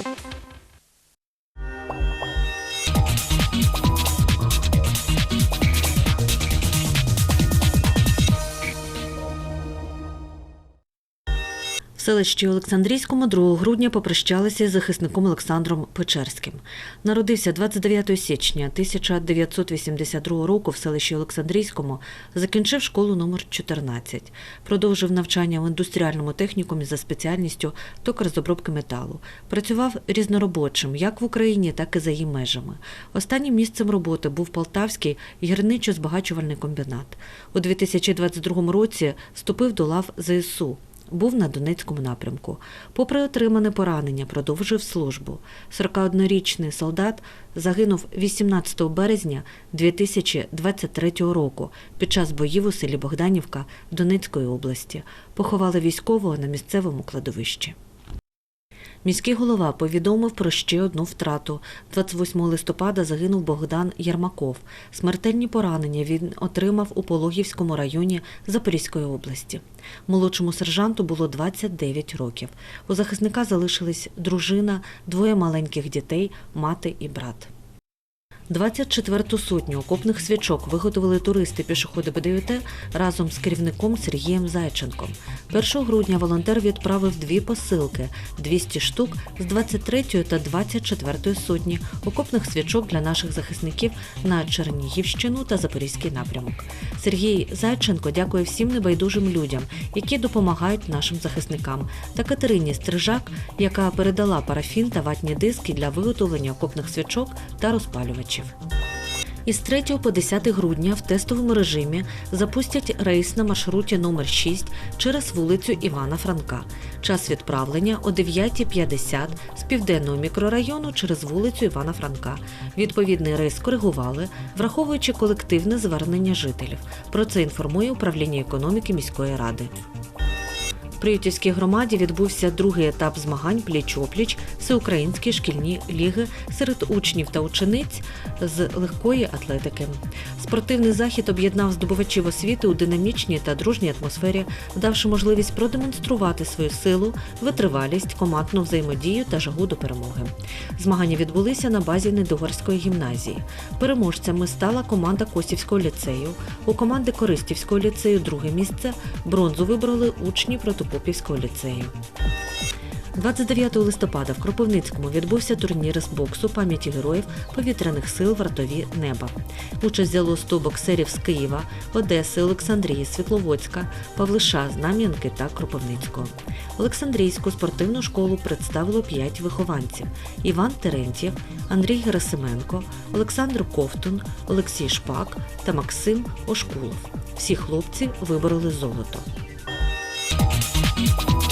Thank you. Селищі Олександрійському 2 грудня попрощалися із захисником Олександром Печерським. Народився 29 січня 1982 року в селищі Олександрійському, закінчив школу номер 14. Продовжив навчання в індустріальному технікумі за спеціальністю токар з обробки металу. Працював різноробочим як в Україні, так і за її межами. Останнім місцем роботи був Полтавський гірничо-збагачувальний комбінат. У 2022 році вступив до лав ЗСУ. Був на Донецькому напрямку. Попри отримане поранення, продовжив службу. 41-річний солдат загинув 18 березня 2023 року під час боїв у селі Богданівка Донецької області. Поховали військового на місцевому кладовищі. Міський голова повідомив про ще одну втрату. 28 листопада загинув Богдан Єрмаков. Смертельні поранення він отримав у Пологівському районі Запорізької області. Молодшому сержанту було 29 років. У захисника залишились дружина, двоє маленьких дітей, мати і брат. 24-ту сотню окопних свічок виготовили туристи пішоходи БДЮТ разом з керівником Сергієм Зайченком. 1 грудня волонтер відправив дві посилки 200 штук з 23-ї та 24-ї сотні окопних свічок для наших захисників на Чернігівщину та Запорізький напрямок. Сергій Зайченко дякує всім небайдужим людям, які допомагають нашим захисникам, та Катерині Стрижак, яка передала парафін та ватні диски для виготовлення окопних свічок та розпалювачів. Із 3 по 10 грудня в тестовому режимі запустять рейс на маршруті номер 6 через вулицю Івана Франка. Час відправлення о 9.50 з південного мікрорайону через вулицю Івана Франка. Відповідний рейс коригували, враховуючи колективне звернення жителів. Про це інформує управління економіки міської ради. Приютівській громаді відбувся другий етап змагань пліч-опліч всеукраїнські шкільні ліги серед учнів та учениць з легкої атлетики. Спортивний захід об'єднав здобувачів освіти у динамічній та дружній атмосфері, давши можливість продемонструвати свою силу, витривалість, командну взаємодію та жагу до перемоги. Змагання відбулися на базі Недогорської гімназії. Переможцями стала команда Косівського ліцею. У команди Користівського ліцею друге місце бронзу вибрали учні Протопопівського ліцею. 29 листопада в Кропивницькому відбувся турнір з боксу пам'яті героїв повітряних сил вартові неба. Участь взяло 100 боксерів з Києва, Одеси, Олександрії, Світловодська, Павлиша, Знам'янки та Кропивницького. Олександрійську спортивну школу представило 5 вихованців: Іван Терентьєв, Андрій Герасименко, Олександр Ковтун, Олексій Шпак та Максим Ошкулов. Всі хлопці вибороли золото. Bye.